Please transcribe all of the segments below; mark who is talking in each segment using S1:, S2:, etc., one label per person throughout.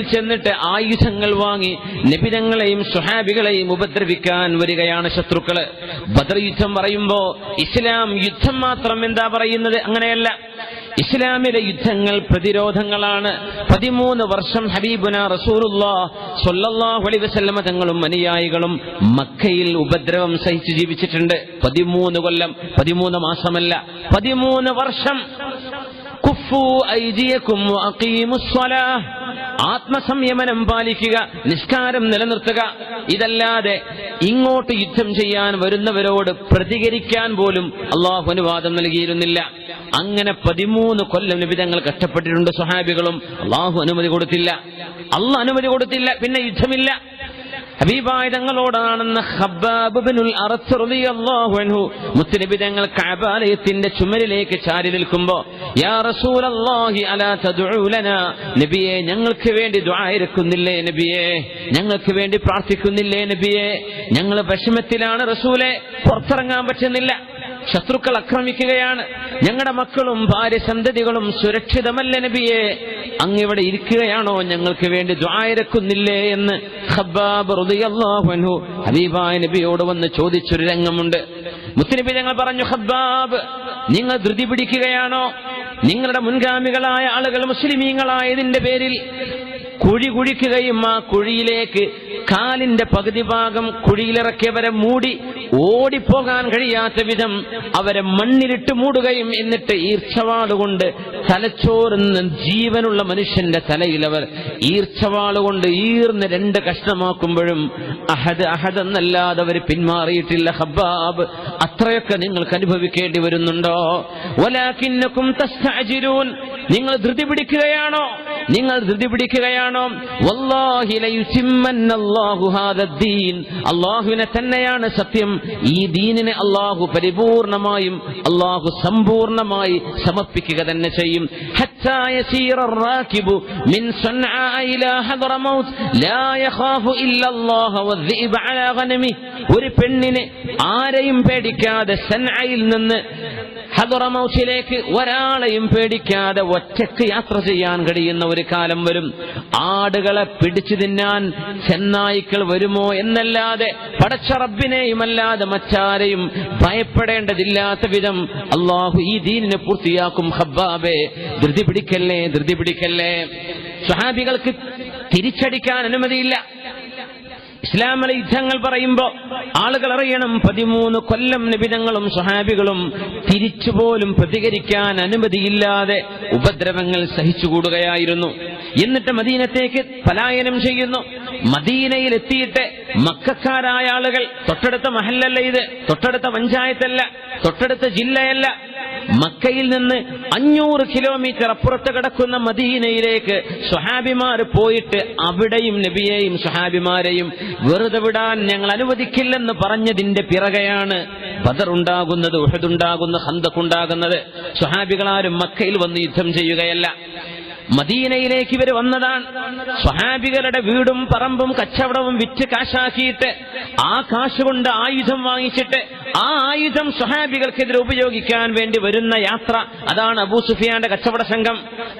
S1: ചെന്നിട്ട് ആയുധങ്ങൾ വാങ്ങി നിബിതങ്ങളെയും സുഹാബികളെയും ഉപദ്രവിക്കാൻ വരികയാണ് ശത്രുക്കൾ. ബദർ യുദ്ധം പറയുമ്പോ ഇസ്ലാം യുദ്ധം മാത്രം എന്താ പറയുന്നത്? അങ്ങനെയല്ല. ഇസ്ലാമിലെ യുദ്ധങ്ങൾ പ്രതിരോധങ്ങളാണ്. പതിമൂന്ന് വർഷം ഹബീബുന റസൂറുല്ലാ സൊല്ലാഹു അലൈ വസല്ലമ തങ്ങളും അനുയായികളും മക്കയിൽ ഉപദ്രവം സഹിച്ചു ജീവിച്ചിട്ടുണ്ട്. പതിമൂന്ന് കൊല്ലം. പതിമൂന്ന് മാസമല്ല. പതിമൂന്ന് വർഷം. കുഫു ഐജിയക്കും ആത്മസംയമനം പാലിക്കുക നിഷ്കാരം നിലനിർത്തുക ഇതല്ലാതെ ഇങ്ങോട്ട് യുദ്ധം ചെയ്യാൻ വരുന്നവരോട് പ്രതികരിക്കാൻ പോലും അള്ളാഹു അനുവാദം നൽകിയിരുന്നില്ല. അങ്ങനെ പതിമൂന്ന് കൊല്ലം നിബിതങ്ങൾ കഷ്ടപ്പെട്ടിട്ടുണ്ട് സ്വഹാബികളും അള്ളാഹു അനുമതി കൊടുത്തില്ല. അള്ളാഹ് അനുമതി കൊടുത്തില്ല പിന്നെ യുദ്ധമില്ല. ഹബീബായ തങ്ങളോടാണെന്ന് ഹബ്ബാബുബിനുൽ അൻഹു മുത്തുനബി തങ്ങൾ കബാലയത്തിന്റെ ചുമരിലേക്ക് ചാരി നിൽക്കുമ്പോ യാ റസൂലല്ലാഹി അലാ തദ്ഉ ലനാ? നബിയെ ഞങ്ങൾക്ക് വേണ്ടി ദുആയിരക്കുന്നില്ലേ നബിയെ? ഞങ്ങൾക്ക് വേണ്ടി പ്രാർത്ഥിക്കുന്നില്ലേ നബിയെ? ഞങ്ങൾ വിഷമത്തിലാണ് റസൂലെ പുറത്തിറങ്ങാൻ പറ്റുന്നില്ല. ശത്രുക്കൾ ആക്രമിക്കുകയാണ്. ഞങ്ങളുടെ മക്കളും ഭാര്യ സന്തതികളും സുരക്ഷിതമല്ല നബിയെ. അങ്ങിവിടെ ഇരിക്കുകയാണോ ഞങ്ങൾക്ക് വേണ്ടി ദ്വായരക്കുന്നില്ലേ എന്ന് ഹബീബായ നബിയോട് വന്ന് ചോദിച്ചൊരു രംഗമുണ്ട്. മുത്തുനബി ഞങ്ങൾ പറഞ്ഞു ഹബ്ബാബ് നിങ്ങൾ ധൃതി പിടിക്കുകയാണോ? നിങ്ങളുടെ മുൻഗാമികളായ ആളുകൾ മുസ്ലിമീങ്ങളായതിന്റെ പേരിൽ കുഴി കുഴിക്കുകയും ആ കുഴിയിലേക്ക് കാലിന്റെ പകുതി ഭാഗം കുഴിയിലിറക്കിയവരെ മൂടി ഓടിപ്പോകാൻ കഴിയാത്ത വിധം അവരെ മണ്ണിലിട്ട് മൂടുകയും എന്നിട്ട് ഈർച്ചവാളുകൊണ്ട് തലച്ചോറുന്ന ജീവനുള്ള മനുഷ്യന്റെ തലയിൽ അവർ ഈർച്ചവാളുകൊണ്ട് ഈർന്ന് രണ്ട് കഷ്ണമാക്കുമ്പോഴും അഹദ് അഹദ് എന്നല്ലാതെ അവർ പിന്മാറിയിട്ടില്ല ഹബ്ബാബ്. അത്രയൊക്കെ നിങ്ങൾക്ക് അനുഭവിക്കേണ്ടി വരുന്നുണ്ടോ? ഒലാക്കിന്നക്കും നിങ്ങൾ ധൃതി പിടിക്കുകയാണോ? നിങ്ങൾ ധൃതി പിടിക്കുകയാണോ? അല്ലാഹുവിനെ തന്നെയാണ് സത്യം. ഈ ദീനിനെ അള്ളാഹു പരിപൂർണമായും അള്ളാഹു സമ്പൂർണമായി സമർപ്പിക്കുക തന്നെ ചെയ്യും. ഒരു പെണ്ണിനെ ആരെയും പേടിക്കാതെ സൻഅയിൽ നിന്ന് ഹദറമൗസിലേക്ക് ഒരാളെയും പേടിക്കാതെ ഒറ്റയ്ക്ക് യാത്ര ചെയ്യാൻ കഴിയുന്ന ഒരു കാലം വരും. ആടുകളെ പിടിച്ചു തിന്നാൻ ചെന്നായ്ക്കൾ വരുമോ എന്നല്ലാതെ പടച്ച റബ്ബിനെയുമല്ലാതെ മറ്റാരെയും ഭയപ്പെടേണ്ടതില്ലാത്ത വിധം അള്ളാഹു ഈ ദീനിനെ പൂർത്തിയാക്കും. ഹബ്ബാബെ ധൃതി പിടിക്കല്ലേ ധൃതി പിടിക്കല്ലേ? സ്വഹാബികൾക്ക് തിരിച്ചടിക്കാൻ അനുമതിയില്ല. ഇസ്ലാമിലെ യുദ്ധങ്ങൾ പറയുമ്പോ ആളുകൾ അറിയണം പതിമൂന്ന് കൊല്ലം നിബിധങ്ങളും സ്വഹാബികളും തിരിച്ചുപോലും പ്രതികരിക്കാൻ അനുമതിയില്ലാതെ ഉപദ്രവങ്ങൾ സഹിച്ചുകൂടുകയായിരുന്നു. എന്നിട്ട് മദീനത്തേക്ക് പലായനം ചെയ്യുന്നു. മദീനയിൽ എത്തിയിട്ട് മക്കാരായ ആളുകൾ തൊട്ടടുത്ത മഹല്ലല്ല ഇത്. തൊട്ടടുത്ത പഞ്ചായത്തല്ല. തൊട്ടടുത്ത ജില്ലയല്ല. മക്കയിൽ നിന്ന് അഞ്ഞൂറ് കിലോമീറ്റർ അപ്പുറത്ത് കിടക്കുന്ന മദീനയിലേക്ക് സുഹാബിമാർ പോയിട്ട് അവിടെയും നബിയെയും സുഹാബിമാരെയും വെറുതെ വിടാൻ ഞങ്ങൾ അനുവദിക്കില്ലെന്ന് പറഞ്ഞതിന്റെ പിറകെയാണ് ബദറുണ്ടാകുന്നത് ഉഹദുണ്ടാകുന്ന ഹന്തക്കുണ്ടാകുന്നത് സുഹാബികളാരും മക്കയിൽ വന്ന് യുദ്ധം ചെയ്യുകയല്ല. മദീനയിലേക്ക് ഇവർ വന്നതാണ്. സ്വഹാബികളുടെ വീടും പറമ്പും കച്ചവടവും വിറ്റ് കാശാക്കിയിട്ട് ആ കാശ് കൊണ്ട് ആയുധം വാങ്ങിച്ചിട്ട് ആ ആയുധം സ്വഹാബികൾക്കെതിരെ ഉപയോഗിക്കാൻ വേണ്ടി വരുന്ന യാത്ര. അതാണ് അബൂ സുഫിയാന്റെ കച്ചവട സംഘം.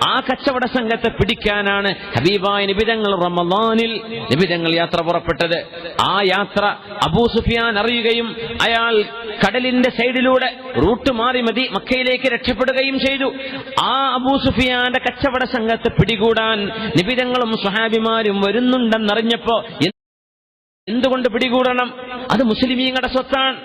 S1: ആ കച്ചവട സംഘത്തെ പിടിക്കാനാണ് ഹബീബായ നിബിതങ്ങൾ റമദാനിൽ നിബിതങ്ങൾ യാത്ര പുറപ്പെട്ടത്. ആ യാത്ര അബൂ സുഫിയാൻ അറിയുകയും അയാൾ കടലിന്റെ സൈഡിലൂടെ റൂട്ട് മാറി മതി മക്കയിലേക്ക് രക്ഷപ്പെടുകയും ചെയ്തു. ആ അബൂ സുഫിയാന്റെ കച്ചവട സംഘത്തെ പിടികൂടാൻ നിബിതങ്ങളും സ്വഹാബിമാരും വരുന്നുണ്ടെന്നറിഞ്ഞപ്പോ എന്തുകൊണ്ട് പിടികൂടണം? അത് മുസ്ലിമീങ്ങളുടെ സ്വത്താണ്.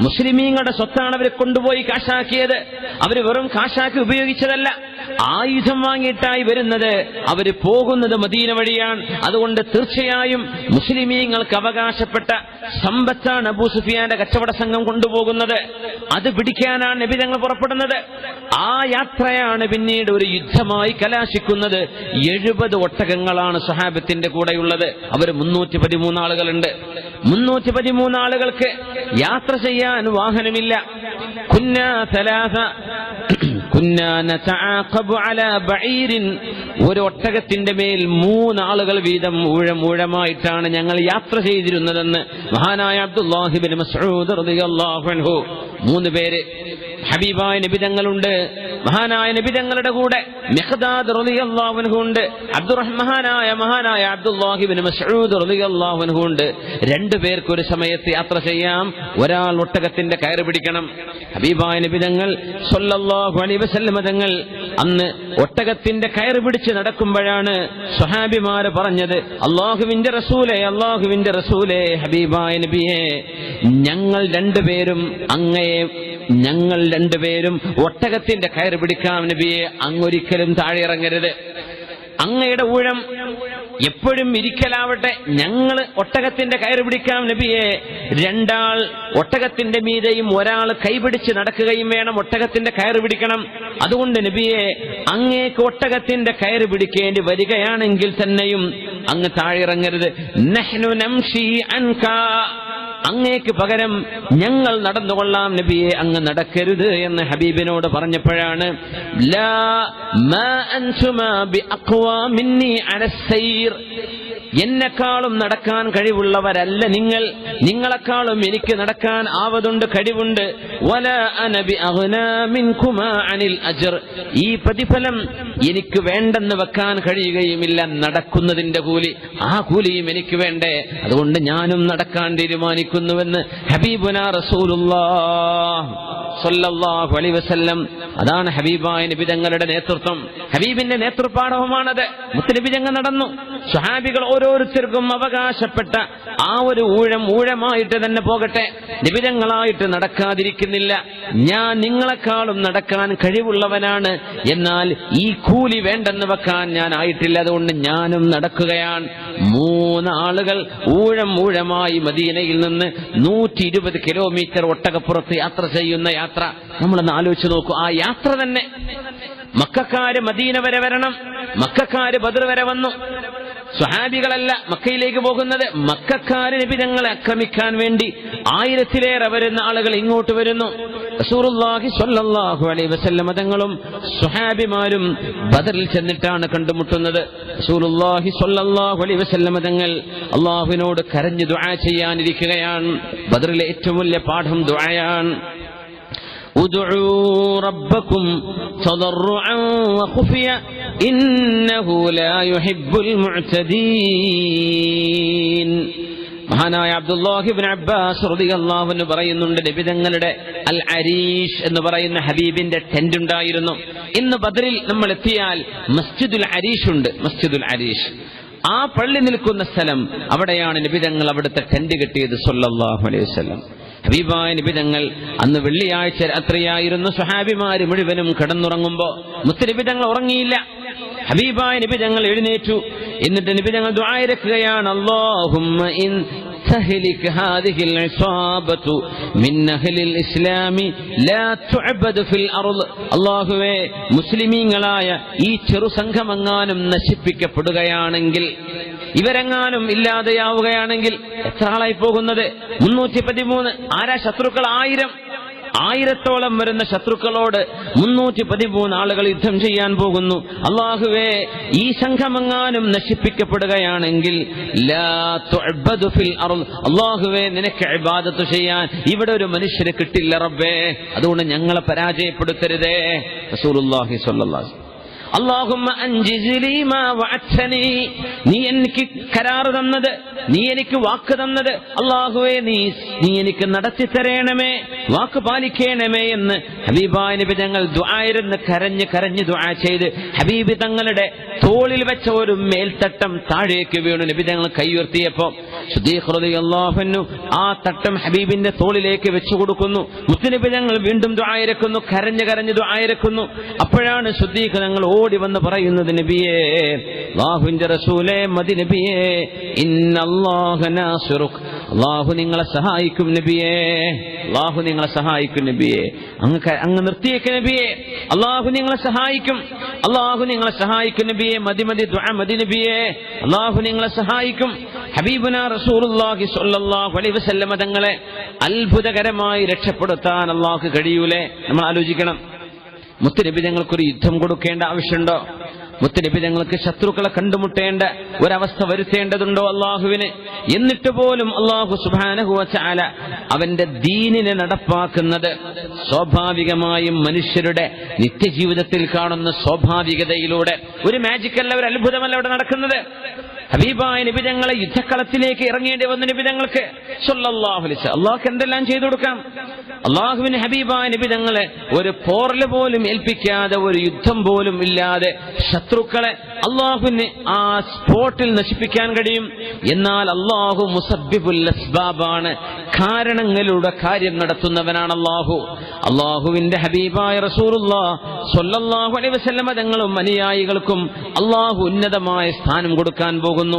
S1: മുസ്ലിമീങ്ങളുടെ സ്വത്താണ് അവരെ കൊണ്ടുപോയി കാശാക്കിയത്. അവർ വെറും കാശാക്കി ഉപയോഗിച്ചതല്ല. ആയുധം വാങ്ങിയിട്ടായി വരുന്നത് അവർ പോകുന്നത് മദീന വഴിയാണ്. അതുകൊണ്ട് തീർച്ചയായും മുസ്ലിമീങ്ങൾക്ക് അവകാശപ്പെട്ട സമ്പത്താണ് അബൂ സുഫിയാന്റെ കച്ചവട സംഘം കൊണ്ടുപോകുന്നത്. അത് പിടിക്കാനാണ് നബിതങ്ങൾ പുറപ്പെടുന്നത്. ആ യാത്രയാണ് പിന്നീട് ഒരു യുദ്ധമായി കലാശിക്കുന്നത്. എഴുപത് ഒട്ടകങ്ങളാണ് സഹാബത്തിന്റെ കൂടെയുള്ളത്. അവർ മുന്നൂറ്റി പതിമൂന്ന് ആളുകളുണ്ട്. മുന്നൂറ്റി പതിമൂന്ന് ആളുകൾക്ക് യാത്ര ചെയ്യാൻ വാഹനമില്ല. സലാസ. ഒരു ഒട്ടകത്തിന്റെ മേൽ മൂന്നാളുകൾ വീതം ഊഴം ഊഴമായിട്ടാണ് ഞങ്ങൾ യാത്ര ചെയ്തിരുന്നതെന്ന് മഹാനായ അബ്ദുല്ലാഹിബിൻ മൂന്ന് പേര് ഹബീബായ നബിതങ്ങളുണ്ട്. മഹാനായ നബിതങ്ങളുടെ കൂടെ ഉണ്ട്. അബ്ദുറഹ്മാനായ മഹാനായ അബ്ദുല്ലാഹിബിൻ രണ്ടു പേർക്ക് ഒരു സമയത്ത് യാത്ര ചെയ്യാം. ഒരാൾ ഒട്ടകത്തിന്റെ കയറ് പിടിക്കണം. ഹബീബായ നബിതങ്ങൾ അന്ന് ഒട്ടകത്തിന്റെ കയറ് പിടിച്ച് നടക്കുമ്പോഴാണ് സ്വഹാബിമാര് പറഞ്ഞത് അള്ളാഹുവിന്റെ റസൂലെ അള്ളാഹുവിന്റെ റസൂലെ ഹബീബായ നബിയെ ഞങ്ങൾ രണ്ടുപേരും അങ്ങയെ ഞങ്ങൾ രണ്ടുപേരും ഒട്ടകത്തിന്റെ കയർ പിടിക്കാം നബിയെ. അങ്ങൊരിക്കലും താഴെ ഇറങ്ങരുത് അങ്ങയുടെ ഊഴം എപ്പോഴും ഇരിക്കലാവട്ടെ. ഞങ്ങൾ ഒട്ടകത്തിന്റെ കയറ് പിടിക്കാം നബിയെ. രണ്ടാൾ ഒട്ടകത്തിന്റെ മീതെയും ഒരാൾ കൈപിടിച്ച് നടക്കുകയും വേണം ഒട്ടകത്തിന്റെ കയറ് പിടിക്കണം. അതുകൊണ്ട് നബിയെ അങ്ങേക്ക് ഒട്ടകത്തിന്റെ കയറ് പിടിക്കേണ്ടി വരികയാണെങ്കിൽ തന്നെയും അങ്ങ് താഴെ ഇറങ്ങരുത് നഹ്നു നംഷി അൻകാ. അങ്ങേക്ക് പകരം ഞങ്ങൾ നടന്നുകൊള്ളാം നബിയെ അങ്ങ് നടക്കരുത് എന്ന് ഹബീബിനോട് പറഞ്ഞപ്പോഴാണ് ലാ മാ അൻസുമാ ബി അഖ്വാ മിന്നി അലസ്സൈർ എന്നെക്കാളും നടക്കാൻ കഴിവുള്ളവരല്ല നിങ്ങൾ. നിങ്ങളെക്കാളും എനിക്ക് നടക്കാൻ ആവതുണ്ട് കഴിവുണ്ട്. അനബി അനിൽ ഈ പ്രതിഫലം എനിക്ക് വേണ്ടെന്ന് വെക്കാൻ കഴിയുകയുമില്ല നടക്കുന്നതിന്റെ കൂലി. ആ കൂലിയും എനിക്ക് വേണ്ടേ. അതുകൊണ്ട് ഞാനും നടക്കാൻ തീരുമാനിക്കുന്നുവെന്ന് ഹബീബുന റസൂലുള്ളാഹ്. സല്ലല്ലാഹു അലി വസ്ല്ലം. അതാണ് ഹബീബായ നബിതങ്ങളുടെ നേതൃത്വം. ഹബീബിന്റെ നേതൃപാഠവുമാണത്. മുത്തനബിജങ്ങ് നടന്നു. സുഹാബികൾ ഓരോരുത്തർക്കും അവകാശപ്പെട്ട ആ ഒരു ഊഴം ഊഴമായിട്ട് തന്നെ പോകട്ടെ. നിബിതങ്ങളായിട്ട് നടക്കാതിരിക്കുന്നില്ല. ഞാൻ നിങ്ങളെക്കാളും നടക്കാൻ കഴിവുള്ളവനാണ്. എന്നാൽ ഈ കൂലി വേണ്ടെന്ന് വെക്കാൻ ഞാൻ ആയിട്ടില്ല. അതുകൊണ്ട് ഞാനും നടക്കുകയാണ്. മൂന്ന് ആളുകൾ ഊഴം ഊഴമായി മദീനയിൽ നിന്ന് നൂറ്റി ഇരുപത് കിലോമീറ്റർ ഒട്ടകപ്പുറത്ത് യാത്ര ചെയ്യുന്ന യാത്ര. നമ്മളൊന്ന് ആലോചിച്ചു നോക്കൂ. ആ യാത്ര തന്നെ. മക്കാര് മദീന വരെ വരണം. മക്കാര് ബദർ വരെ വന്നു. സ്വഹാബികളല്ല മക്കയിലേക്ക് പോകുന്നത്. മക്കാര് നബിതങ്ങളെ ആക്രമിക്കാൻ വേണ്ടി ആയിരത്തിലേറെ വരുന്ന ആളുകൾ ഇങ്ങോട്ട് വരുന്നു. റസൂറുല്ലാഹി സ്വല്ലല്ലാഹു അലൈഹി വസല്ലം തങ്ങളും സ്വഹാബിമാരും ബദറിൽ ചെന്നിട്ടാണ് കണ്ടുമുട്ടുന്നത് റസൂലുള്ളാഹി സ്വല്ലല്ലാഹു അലൈഹി വസല്ലം തങ്ങൾ അള്ളാഹുവിനോട് കരഞ്ഞു ദുആ ചെയ്യാനിരിക്കുകയാണ് ബദറിലെ ഏറ്റവും വലിയ പാഠം ദുആയാണ് ادعوا ربكم تضرعا وخفيا إنه لا يحب المعتدين മഹാനായ അബ്ദുല്ലാഹിബിൻ അബ്ബാസ് റളിയല്ലാഹു അൻഹു പറയുന്നുണ്ട് നിബിതങ്ങളുടെ അൽ അരീഷ് എന്ന് പറയുന്ന ഹബീബിന്റെ ടെന്റ് ഉണ്ടായിരുന്നു. ഇന്ന് ബദറിൽ നമ്മൾ എത്തിയാൽ മസ്ജിദുൽ അരീഷ് ഉണ്ട് മസ്ജിദുൽ അരീഷ്. ആ പള്ളി നിൽക്കുന്ന സ്ഥലം അവിടെയാണ് നിബിതങ്ങൾ അവിടുത്തെ ടെന്റ് കിട്ടിയത് സൊല്ലാഹു അലൈഹി വസ്ലം ഹബീബായ നിബിതങ്ങൾ അന്ന് വെള്ളിയാഴ്ച രാത്രിയായിരുന്നു സുഹാബിമാര് മുഴുവനും കിടന്നുറങ്ങുമ്പോ മുത്തനിബിതങ്ങൾ ഉറങ്ങിയില്ല. ഹബീബായ നിബിതങ്ങൾ എഴുന്നേറ്റു എന്നിട്ട് നിബിതങ്ങൾ ദ്വായരക്കുകയാണ് അള്ളാഹുമ്മ ഇൻ تهلك هذه العصابة من أهل الإسلام لا تعبد في الأرض അള്ളാഹുവേ മുസ്ലിമീങ്ങളായ ഈ ചെറു സംഘമെങ്ങാനും നശിപ്പിക്കപ്പെടുകയാണെങ്കിൽ ഇവരെങ്ങാനും ഇല്ലാതെയാവുകയാണെങ്കിൽ എത്ര ആളായി പോകുന്നത് മുന്നൂറ്റി പതിമൂന്ന് ആരാ ശത്രുക്കൾ ആയിരം ആയിരത്തോളം വരുന്ന ശത്രുക്കളോട് മുന്നൂറ്റി പതിമൂന്ന് ആളുകൾ യുദ്ധം ചെയ്യാൻ പോകുന്നു. അള്ളാഹുവേ ഈ സംഘമെങ്ങാനും നശിപ്പിക്കപ്പെടുകയാണെങ്കിൽ. അള്ളാഹുവേ നിനക്ക് ഇബാദത്ത് ചെയ്യാൻ ഇവിടെ ഒരു മനുഷ്യന് കിട്ടില്ല റബ്ബേ. അതുകൊണ്ട് ഞങ്ങളെ പരാജയപ്പെടുത്തരുതേ. റസൂലുള്ളാഹി സ്വല്ലല്ലാഹു നീ എനിക്ക് കരാർ തന്നത് നീ എനിക്ക് വാക്ക് തന്നത്. അള്ളാഹുവെ നീ നീ എനിക്ക് നടത്തി തരേണമേ വാക്ക് പാലിക്കണമേ എന്ന് ഹബീബായ നബി തങ്ങൾ ദ്വായിരുന്ന് കരഞ്ഞ് കരഞ്ഞ് ദ്വാ ചെയ്ത് ഹബീബി തങ്ങളുടെ തോളിൽ വെച്ച ഒരു മേൽത്തട്ടം താഴേക്ക് വീണു. നബി തങ്ങൾ കൈയുയർത്തിയപ്പോ അള്ളാഹുനു ആ തട്ടം ഹബീബിന്റെ തോളിലേക്ക് വെച്ചു കൊടുക്കുന്നു. മുത്തുനബി തങ്ങൾ വീണ്ടും ദ്വായരക്കുന്നു കരഞ്ഞ് കരഞ്ഞ് ദ്വായരക്കുന്നു അപ്പോഴാണ് ശുദ്ധീഖ് തങ്ങൾ ഓടി വന്ന് പറയുന്നത് നബിയേ അല്ലാഹുവിന്റെ റസൂലേ മതി നബിയേ ഇന്നാഹു നിങ്ങളെ സഹായിക്കും നബിയേ അല്ലാഹു നിങ്ങളെ സഹായിക്കും നബിയേ. അങ്ങ് അങ്ങ് നിർത്തിയേക്ക് നബിയേ. അള്ളാഹു നിങ്ങളെ സഹായിക്കും. അള്ളാഹു നിങ്ങളെ സഹായിക്കും നബിയെ. മതി മതി മതി നബിയെ. അള്ളാഹു നിങ്ങളെ സഹായിക്കും. ഹബീബുന റസൂലുള്ളാഹി സ്വല്ലല്ലാഹു അലൈഹി വസല്ലമ തങ്ങളെ അത്ഭുതകരമായി രക്ഷപ്പെടുത്താൻ അള്ളാഹു കഴിയൂലേ? നമ്മൾ ആലോചിക്കണം. മുത്തുനബി ഞങ്ങൾക്കൊരു യുദ്ധം കൊടുക്കേണ്ട ആവശ്യമുണ്ടോ? മുത്തുനബി ഞങ്ങൾക്ക് ശത്രുക്കളെ കണ്ടുമുട്ടേണ്ട ഒരവസ്ഥ വരുത്തേണ്ടതുണ്ടോ അള്ളാഹുവിന്? എന്നിട്ട് പോലും അള്ളാഹു സുബാനഹുവ അവന്റെ ദീനിനെ നടപ്പാക്കുന്നത് സ്വാഭാവികമായും മനുഷ്യരുടെ നിത്യജീവിതത്തിൽ കാണുന്ന സ്വാഭാവികതയിലൂടെ. ഒരു മാജിക്കല്ല ഒരു അത്ഭുതമല്ല അവിടെ നടക്കുന്നത്. ഹബീബായ നിബിതങ്ങളെ യുദ്ധക്കളത്തിലേക്ക് ഇറങ്ങേണ്ടി വന്ന നിബിതങ്ങൾക്ക് അള്ളാഹ് എന്തെല്ലാം ചെയ്തു കൊടുക്കാം? അള്ളാഹുവിന് ഹബീബായ നിബിതങ്ങളെ ഒരു പോറൽ പോലും ഏൽപ്പിക്കാതെ ഒരു യുദ്ധം പോലും ഇല്ലാതെ ശത്രുക്കളെ അള്ളാഹുവിന് ആ സ്പോട്ടിൽ നശിപ്പിക്കാൻ കഴിയും. എന്നാൽ അള്ളാഹു മുസബിബുൽ അസ്ബാബാണ്. കാരണങ്ങളുടെ കാര്യം നടത്തുന്നവനാണ് അള്ളാഹു. അള്ളാഹുവിന്റെ ഹബീബായ റസൂറുല്ലാഹു സ്വല്ലല്ലാഹു അലൈഹി വസല്ലമ തങ്ങളും അനുയായികൾക്കും അള്ളാഹു ഉന്നതമായ സ്ഥാനം കൊടുക്കാൻ പോകുന്നു